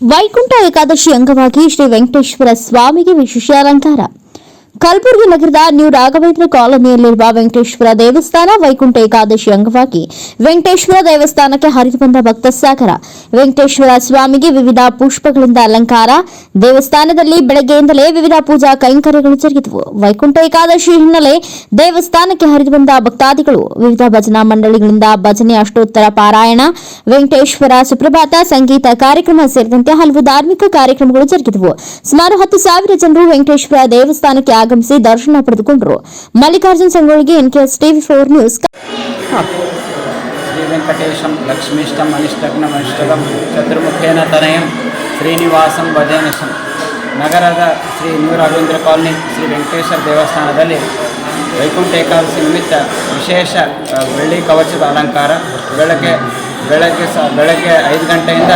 ವೈಕುಂಠ ಏಕಾದಶಿ ಅಂಗವಾಗಿ ಶ್ರೀ ವೆಂಕಟೇಶ್ವರ ಸ್ವಾಮಿಗೆ ವಿಶೇಷ ಅಲಂಕಾರ ಕಲಬುರಗಿ ನಗರದ ನ್ಯೂ ರಾಘವೇಂದ್ರ ಕಾಲೋನಿಯಲ್ಲಿರುವ ವೆಂಕಟೇಶ್ವರ ದೇವಸ್ಥಾನ ವೈಕುಂಠ ಏಕಾದಶಿ ಅಂಗವಾಗಿ ವೆಂಕಟೇಶ್ವರ ದೇವಸ್ಥಾನಕ್ಕೆ ಹರಿದು ಬಂದ ಭಕ್ತ ಸಾಗರ. ವೆಂಕಟೇಶ್ವರ ಸ್ವಾಮಿಗೆ ವಿವಿಧ ಪುಷ್ಪಗಳಿಂದ ಅಲಂಕಾರ. ದೇವಸ್ಥಾನದಲ್ಲಿ ಬೆಳಗ್ಗೆಯಿಂದಲೇ ವಿವಿಧ ಪೂಜಾ ಕೈಂಕರ್ಯಗಳು ಜರುಗಿದವು. ವೈಕುಂಠ ಏಕಾದಶಿ ಹಿನ್ನೆಲೆ ದೇವಸ್ಥಾನಕ್ಕೆ ಹರಿದು ಬಂದ ಭಕ್ತಾದಿಗಳು ವಿವಿಧ ಭಜನಾ ಮಂಡಳಿಗಳಿಂದ ಭಜನೆ ಅಷ್ಟೋತ್ತರ ಪಾರಾಯಣ, ವೆಂಕಟೇಶ್ವರ ಸುಪ್ರಭಾತ ಸಂಗೀತ ಕಾರ್ಯಕ್ರಮ ಸೇರಿದಂತೆ ಹಲವು ಧಾರ್ಮಿಕ ಕಾರ್ಯಕ್ರಮಗಳು ಜರುಗಿದವು. ಸುಮಾರು ಹತ್ತು ಸಾವಿರ ಜನರು ವೆಂಕಟೇಶ್ವರ ದೇವಸ್ಥಾನಕ್ಕೆ ಆಗಮಿಸಿ ದರ್ಶನ ಪಡೆದುಕೊಂಡರು. Mallikarjun ಸಂಗೊಳ್ಳಿಗೆ NKS TV four news. Shri ವೆಂಕಟೇಶಂ ಲಕ್ಷ್ಮೀಷ್ಟಂ ಅನಿಷ್ಟಗ್ನಮನಿಷ್ಟಗಂ ಚತುರ್ಮುಖೇನ ತನಯಂ ಶ್ರೀನಿವಾಸಂ ಭಜನಶಂ ನಗರದ ಶ್ರೀ ನ್ಯೂ ರಾಘವೇಂದ್ರ ಕಾಲನಿ ಶ್ರೀ ವೆಂಕಟೇಶ್ವರ ದೇವಸ್ಥಾನದಲ್ಲಿ ವೈಕುಂಠ ಏಕಾದಶಿ ನಿಮಿತ್ತ ವಿಶೇಷ ಬೆಳ್ಳಿ ಕವಚದ ಅಲಂಕಾರ. ಬೆಳಗ್ಗೆ ಬೆಳಗ್ಗೆ ಸ, ಬೆಳಗ್ಗೆ ಐದು ಗಂಟೆಯಿಂದ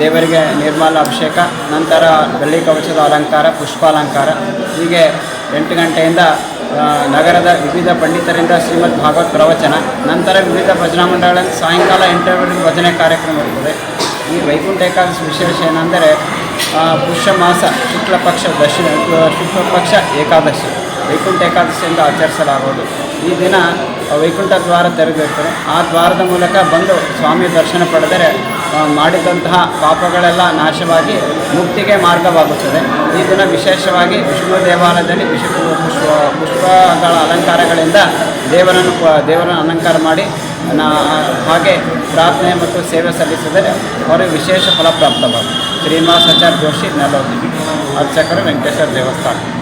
ದೇವರಿಗೆ ನಿರ್ಮಲ ಅಭಿಷೇಕ, ನಂತರ ಬೆಳ್ಳಿ ಕವಚದ ಅಲಂಕಾರ, ಪುಷ್ಪಾಲಂಕಾರ. ಹೀಗೆ ಎಂಟು ಗಂಟೆಯಿಂದ ನಗರದ ವಿವಿಧ ಪಂಡಿತರಿಂದ ಶ್ರೀಮದ್ ಭಾಗವತ್ ಪ್ರವಚನ, ನಂತರ ವಿವಿಧ ಭಜನಾ ಮಂಡಳಗಳಲ್ಲಿ ಸಾಯಂಕಾಲ ಎಂಟರವರೆಗೆ ಭಜನೆ ಕಾರ್ಯಕ್ರಮ ಇರ್ತದೆ. ಈ ವೈಕುಂಠ ಏಕಾದಶಿ ವಿಶೇಷ ಏನೆಂದರೆ ಪುಷ್ಯ ಮಾಸ, ಶುಕ್ಲ ಪಕ್ಷ, ದಶಿ ಶುಕ್ಲ ಪಕ್ಷ ಏಕಾದಶಿ, ವೈಕುಂಠ ಏಕಾದಶಿಯಿಂದ ಆಚರಿಸಲಾಗುವುದು. ಈ ದಿನ ವೈಕುಂಠ ದ್ವಾರ ತೆರೆದಿರ್ತಾರೆ ಆ ದ್ವಾರದ ಮೂಲಕ ಬಂದು ಸ್ವಾಮಿ ದರ್ಶನ ಪಡೆದರೆ ಮಾಡಿದಂತಹ ಪಾಪಗಳೆಲ್ಲ ನಾಶವಾಗಿ ಮುಕ್ತಿಗೆ ಮಾರ್ಗವಾಗುತ್ತದೆ. ಈ ದಿನ ವಿಶೇಷವಾಗಿ ವಿಷ್ಣು ದೇವಾಲಯದಲ್ಲಿ ವಿಷ್ಣು ಪುಷ್ಪ, ಪುಷ್ಪಗಳ ಅಲಂಕಾರಗಳಿಂದ ದೇವರನ್ನು ದೇವರನ್ನು ಅಲಂಕಾರ ಮಾಡಿ, ನಾ, ಹಾಗೆ ಪ್ರಾರ್ಥನೆ ಮತ್ತು ಸೇವೆ ಸಲ್ಲಿಸಿದರೆ ಅವರಿಗೆ ವಿಶೇಷ ಫಲಪ್ರಾಪ್ತವಾಗುತ್ತೆ ಶ್ರೀನಿವಾಸಾಚಾರ್ಯ ಜೋಶಿ ನೆಲೋದಿ ಅರ್ಚಕರು ವೆಂಕಟೇಶ್ವರ ದೇವಸ್ಥಾನ.